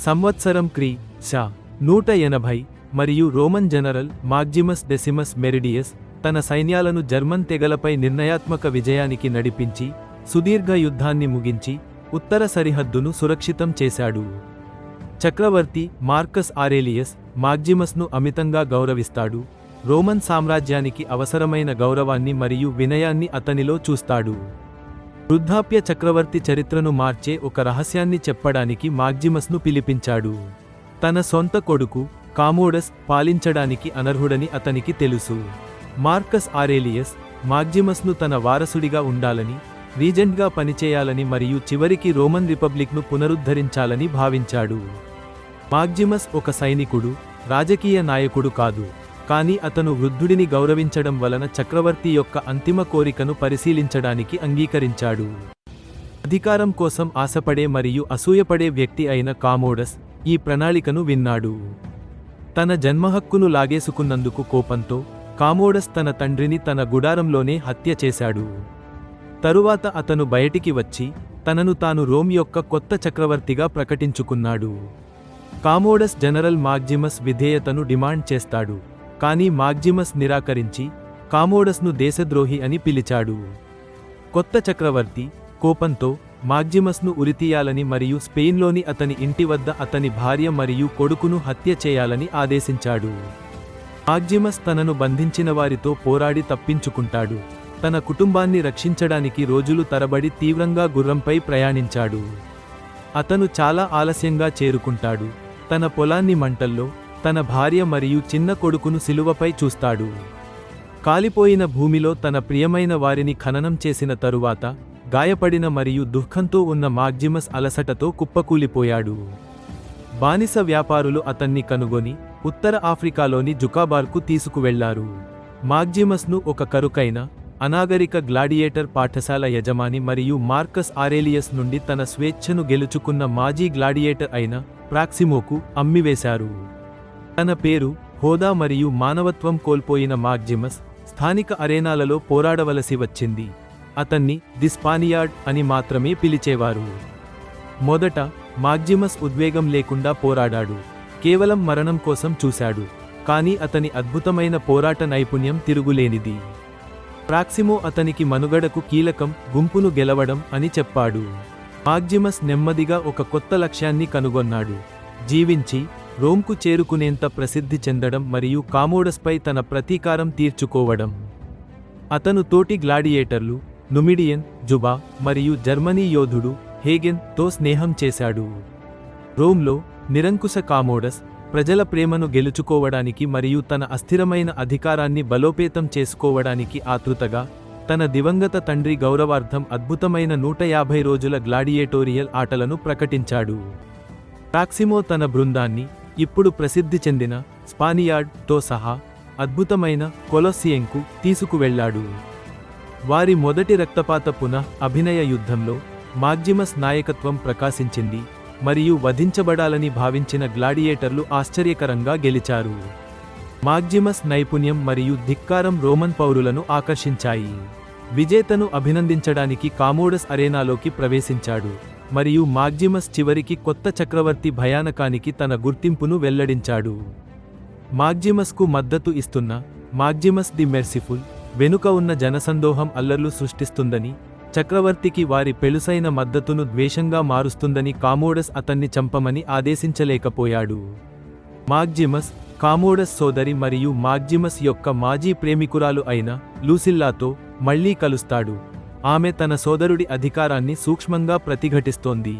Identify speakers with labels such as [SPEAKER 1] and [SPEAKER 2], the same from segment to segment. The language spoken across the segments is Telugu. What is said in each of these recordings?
[SPEAKER 1] సంవత్సరం క్రీ. శా. నూట ఎనభై మరియు Roman general Maximus Decimus Meridius తన సైన్యాలను జర్మన్ తెగలపై నిర్ణయాత్మక విజయానికి నడిపించి సుదీర్ఘ యుద్ధాన్ని ముగించి ఉత్తర సరిహద్దును సురక్షితం చేశాడు. చక్రవర్తి మార్కస్ ఆరేలియస్ మాగ్జిమస్ను అమితంగా గౌరవిస్తాడు. రోమన్ సామ్రాజ్యానికి అవసరమైన గౌరవాన్ని మరియు వినయాన్ని అతనిలో చూస్తాడు. వృద్ధాప్య చక్రవర్తి చరిత్రను మార్చే ఒక రహస్యాన్ని చెప్పడానికి మాగ్జిమస్ను పిలిపించాడు. తన సొంత కొడుకు కామోడస్ పాలించడానికి అనర్హుడని అతనికి తెలుసు. మార్కస్ ఆరేలియస్ మాగ్జిమస్ను తన వారసుడిగా ఉండాలని రీజెంట్గా పనిచేయాలని మరియు చివరికి రోమన్ రిపబ్లిక్ను పునరుద్ధరించాలని భావించాడు. మాగ్జిమస్ ఒక సైనికుడు రాజకీయ నాయకుడు కాదు. కానీ అతను వృద్ధుడిని గౌరవించడం వలన చక్రవర్తి యొక్క అంతిమ కోరికను పరిశీలించడానికి అంగీకరించాడు. అధికారం కోసం ఆశపడే మరియు అసూయపడే వ్యక్తి అయిన కామోడస్ ఈ ప్రణాళికను విన్నాడు. తన జన్మహక్కును లాగేసుకున్నందుకు కోపంతో కామోడస్ తన తండ్రిని తన గుడారంలోనే హత్య చేశాడు. తరువాత అతను బయటికి వచ్చి తనను తాను రోమ్ యొక్క కొత్త చక్రవర్తిగా ప్రకటించుకున్నాడు. కామోడస్ జనరల్ మాగ్జిమస్ విధేయతను డిమాండ్ చేస్తాడు. కానీ మాగ్జిమస్ నిరాకరించి కామోడస్ను దేశద్రోహి అని పిలిచాడు. కొత్త చక్రవర్తి కోపంతో మాగ్జిమస్ను ఉరితీయాలని మరియు స్పెయిన్లోని అతని ఇంటి వద్ద అతని భార్య మరియు కొడుకును హత్య చేయాలని ఆదేశించాడు. మాగ్జిమస్ తనను బంధించిన వారితో పోరాడి తప్పించుకుంటాడు. తన కుటుంబాన్ని రక్షించడానికి రోజులు తరబడి తీవ్రంగా గుర్రంపై ప్రయాణించాడు. అతను చాలా ఆలస్యంగా చేరుకుంటాడు. తన పొలాన్ని మంటల్లో తన భార్య మరియు చిన్న కొడుకును సిలువపై చూస్తాడు. కాలిపోయిన భూమిలో తన ప్రియమైన వారిని ఖననం చేసిన తరువాత గాయపడిన మరియు దుఃఖంతో ఉన్న మాగ్జిమస్ అలసటతో కుప్పకూలిపోయాడు. బానిస వ్యాపారులు అతన్ని కనుగొని ఉత్తర ఆఫ్రికాలోని జుకాబార్కు తీసుకువెళ్ళారు. మాగ్జిమస్ను ఒక కరుకైన అనాగరిక గ్లాడియేటర్ పాఠశాల యజమాని మరియు మార్కస్ ఆరేలియస్ నుండి తన స్వేచ్ఛను గెలుచుకున్న మాజీ గ్లాడియేటర్ అయిన ప్రాక్సిమోకు అమ్మివేశారు. తన పేరు హోదా మరియు మానవత్వం కోల్పోయిన మాగ్జిమస్ స్థానిక అరేనాలలో పోరాడవలసి వచ్చింది. అతన్ని ది స్పానియార్డ్ అని మాత్రమే పిలిచేవారు. మొదట మాగ్జిమస్ ఉద్వేగం లేకుండా పోరాడాడు. కేవలం మరణం కోసం చూశాడు. కానీ అతని అద్భుతమైన పోరాట నైపుణ్యం తిరుగులేనిది. ప్రాక్సిమో అతనికి మనుగడకు కీలకం గుంపును గెలవడం అని చెప్పాడు. మాగ్జిమస్ నెమ్మదిగా ఒక కొత్త లక్ష్యాన్ని కనుగొన్నాడు. జీవించి రోమ్కు చేరుకునేంత ప్రసిద్ధి చెందడం మరియు కామోడస్పై తన ప్రతీకారం తీర్చుకోవడం. అతను తోటి గ్లాడియేటర్లు నుమిడియన్ జుబా మరియు జర్మనీ యోధుడు హేగెన్తో స్నేహం చేశాడు. రోమ్లో నిరంకుశ కామోడస్ ప్రజల ప్రేమను గెలుచుకోవడానికి మరియు తన అస్థిరమైన అధికారాన్ని బలోపేతం చేసుకోవడానికి ఆతృతగా తన దివంగత తండ్రి గౌరవార్థం అద్భుతమైన నూట యాభై రోజుల గ్లాడియేటోరియల్ ఆటలను ప్రకటించాడు. టాక్సిమో తన బృందాన్ని ఇప్పుడు ప్రసిద్ధి చెందిన స్పానియార్డ్తో సహా అద్భుతమైన కొలొసియంకు తీసుకువెళ్ళాడు. వారి మొదటి రక్తపాత పునః అభినయ యుద్ధంలో మాగ్జిమస్ నాయకత్వం ప్రకాశించింది మరియు వధించబడాలని భావించిన గ్లాడియేటర్లు ఆశ్చర్యకరంగా గెలిచారు. మాగ్జిమస్ నైపుణ్యం మరియు ధిక్కారం రోమన్ పౌరులను ఆకర్షించాయి. విజేతను అభినందించడానికి కామోడస్ అరేనాలోకి ప్రవేశించాడు. మరియు మాగ్జిమస్ చివరికి కొత్త చక్రవర్తి భయానకానికి తన గుర్తింపును వెల్లడించాడు. మాగ్జిమస్కు మద్దతు ఇస్తున్న మాగ్జిమస్ ది మెర్సిఫుల్ వెనుక ఉన్న జనసందోహం అల్లర్లు సృష్టిస్తుందని చక్రవర్తికి వారి పెళుసైన మద్దతును ద్వేషంగా మారుస్తుందని కామోడస్ అతన్ని చంపమని ఆదేశించలేకపోయాడు. మాగ్జిమస్ కామోడస్ సోదరి మరియు మాగ్జిమస్ యొక్క మాజీ ప్రేమికురాలు అయిన లూసిల్లాతో మళ్ళీ కలుస్తాడు. ఆమె తన సోదరుడి అధికారాన్ని సూక్ష్మంగా ప్రతిఘటిస్తోంది.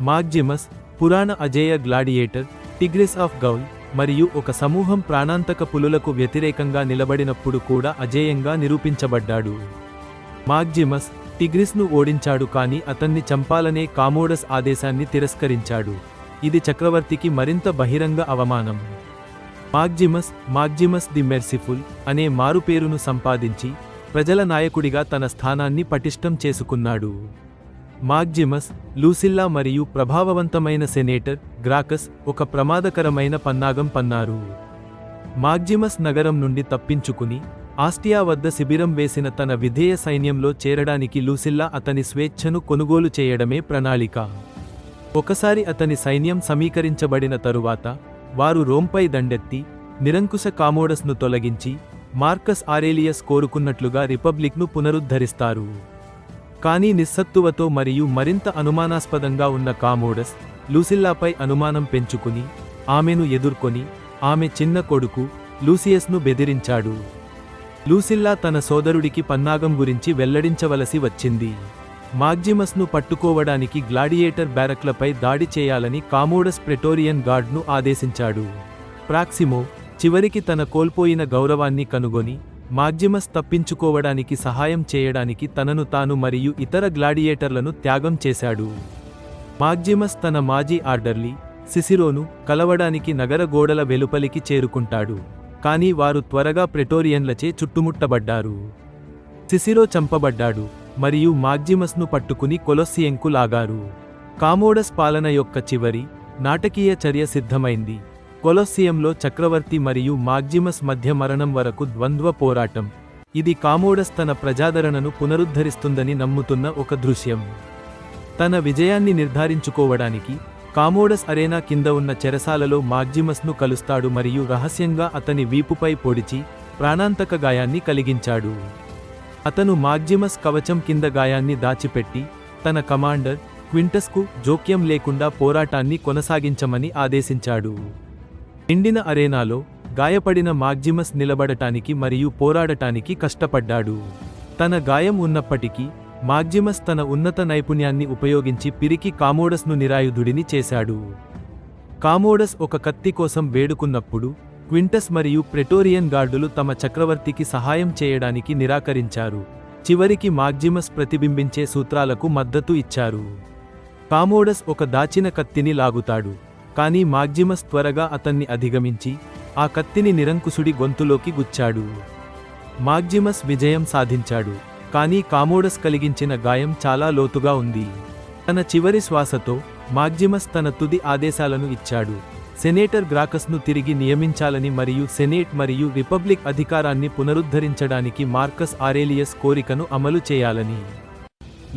[SPEAKER 1] మాగ్జిమస్ పురాణ అజేయ గ్లాడియేటర్ టిగ్రిస్ ఆఫ్ గౌల్ మరియు ఒక సమూహం ప్రాణాంతక పులులకు వ్యతిరేకంగా నిలబడినప్పుడు కూడా అజేయంగా నిరూపించబడ్డాడు. మాగ్జిమస్ టిగ్రిస్ను ఓడించాడు కానీ అతన్ని చంపాలనే కామోడస్ ఆదేశాన్ని తిరస్కరించాడు. ఇది చక్రవర్తికి మరింత బహిరంగ అవమానం. మాగ్జిమస్ మాగ్జిమస్ ది మెర్సిఫుల్ అనే మారుపేరును సంపాదించి ప్రజల నాయకుడిగా తన స్థానాన్ని పటిష్టం చేసుకున్నాడు. మాగ్జిమస్ లూసిల్లా మరియు ప్రభావవంతమైన సెనేటర్ గ్రాకస్ ఒక ప్రమాదకరమైన పన్నాగం పన్నారు. మాగ్జిమస్ నగరం నుండి తప్పించుకుని ఆస్టియా వద్ద శిబిరం వేసిన తన విధేయ సైన్యంలో చేరడానికి లూసిల్లా అతని స్వేచ్ఛను కొనుగోలు చేయడమే ప్రణాళిక. ఒకసారి అతని సైన్యం సమీకరించబడిన తరువాత వారు రోంపై దండెత్తి నిరంకుశ కామోడస్ను తొలగించి మార్కస్ ఆరేలియస్ కోరుకున్నట్లుగా రిపబ్లిక్ను పునరుద్ధరిస్తారు. కానీ నిస్సత్తువతో మరియు మరింత అనుమానాస్పదంగా ఉన్న కామోడస్ లూసిల్లాపై అనుమానం పెంచుకుని ఆమెను ఎదుర్కొని ఆమె చిన్న కొడుకు లూసియస్ను బెదిరించాడు. లూసిల్లా తన సోదరుడికి పన్నాగం గురించి వెల్లడించవలసి వచ్చింది. మాగ్జిమస్ను పట్టుకోవడానికి గ్లాడియేటర్ బ్యారక్లపై దాడి చేయాలని కామోడస్ ప్రెటోరియన్ గార్డ్ను ఆదేశించాడు. ప్రాక్సిమో చివరికి తన కోల్పోయిన గౌరవాన్ని కనుగొని మాగ్జిమస్ తప్పించుకోవడానికి సహాయం చేయడానికి తనను తాను మరియు ఇతర గ్లాడియేటర్లను త్యాగం చేశాడు. మాగ్జిమస్ తన మాజీ ఆర్డర్లీ సిసిరోను కలవడానికి నగర గోడల వెలుపలికి చేరుకుంటాడు. కానీ వారు త్వరగా ప్రెటోరియన్లచే చుట్టుముట్టబడ్డారు. సిసిరో చంపబడ్డాడు మరియు మాగ్జిమస్ను పట్టుకుని కొలొస్సియంకు లాగారు. కామోడస్ పాలన యొక్క చివరి నాటకీయ చర్య సిద్ధమైంది. కొలొస్సియంలో చక్రవర్తి మరియు మాగ్జిమస్ మధ్య మరణం వరకు ద్వంద్వ పోరాటం. ఇది కామోడస్ తన ప్రజాదరణను పునరుద్ధరిస్తుందని నమ్ముతున్న ఒక దృశ్యం. తన విజయాన్ని నిర్ధారించుకోవడానికి కామోడస్ అరేనా కింద ఉన్న చెరసాలలో మాగ్జిమస్ను కలుస్తాడు మరియు రహస్యంగా అతని వీపుపై పొడిచి ప్రాణాంతక గాయాన్ని కలిగించాడు. అతను మాగ్జిమస్ కవచం కింద గాయాన్ని దాచిపెట్టి తన కమాండర్ క్వింటస్కు జోక్యం లేకుండా పోరాటాన్ని కొనసాగించమని ఆదేశించాడు. నిండిన అరేనాలో గాయపడిన మాగ్జిమస్ నిలబడటానికి మరియు పోరాడటానికి కష్టపడ్డాడు. తన గాయం ఉన్నప్పటికీ మాగ్జిమస్ తన ఉన్నత నైపుణ్యాన్ని ఉపయోగించి పిరికి కామోడస్ను నిరాయుధుడిని చేశాడు. కామోడస్ ఒక కత్తి కోసం వేడుకున్నప్పుడు క్వింటస్ మరియు ప్రెటోరియన్ గార్డులు తమ చక్రవర్తికి సహాయం చేయడానికి నిరాకరించారు. చివరికి మాగ్జిమస్ ప్రతిబింబించే సూత్రాలకు మద్దతు ఇచ్చారు. కామోడస్ ఒక దాచిన కత్తిని లాగుతాడు. కానీ మాగ్జిమస్ త్వరగా అతన్ని అధిగమించి ఆ కత్తిని నిరంకుశుడి గొంతులోకి గుచ్చాడు. మాగ్జిమస్ విజయం సాధించాడు కానీ కామోడస్ కలిగించిన గాయం చాలా లోతుగా ఉంది. తన చివరి శ్వాసతో మాగ్జిమస్ తన తుది ఆదేశాలను ఇచ్చాడు. సెనేటర్ గ్రాకస్ను తిరిగి నియమించాలని మరియు సెనేట్ మరియు రిపబ్లిక్ అధికారాన్ని పునరుద్ధరించడానికి మార్కస్ ఆరేలియస్ కోరికను అమలు చేయాలని.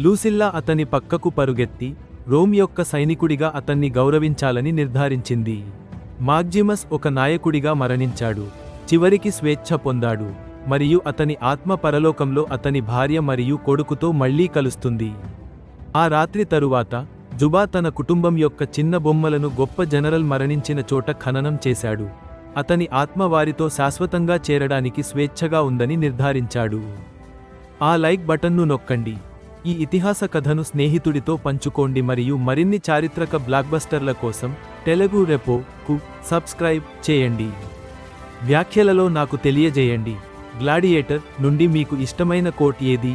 [SPEAKER 1] లూసిల్లా అతని పక్కకు పరుగెత్తి రోమ్ యొక్క సైనికుడిగా అతన్ని గౌరవించాలని నిర్ధారించింది. మాగ్జిమస్ ఒక నాయకుడిగా మరణించాడు. చివరికి స్వేచ్ఛ పొందాడు. మరియు అతని ఆత్మ పరలోకంలో అతని భార్య మరియు కొడుకుతో మళ్ళీ కలుస్తుంది. ఆ రాత్రి తరువాత జుబా తన కుటుంబం యొక్క చిన్న బొమ్మలను గొప్ప జనరల్ మరణించిన చోట ఖననం చేశాడు. అతని ఆత్మ వారితో శాశ్వతంగా చేరడానికి స్వేచ్ఛగా ఉందని నిర్ధారించాడు. ఆ లైక్ బటన్ను నొక్కండి. ఈ ఇతిహాస కథను స్నేహితుడితో పంచుకోండి మరియు మరిన్ని చారిత్రక బ్లాక్బస్టర్ల కోసం తెలుగు రెపో కు సబ్స్క్రైబ్ చేయండి. వ్యాఖ్యలలో నాకు తెలియజేయండి. గ్లాడియేటర్ నుండి మీకు ఇష్టమైన కోట్ ఏది?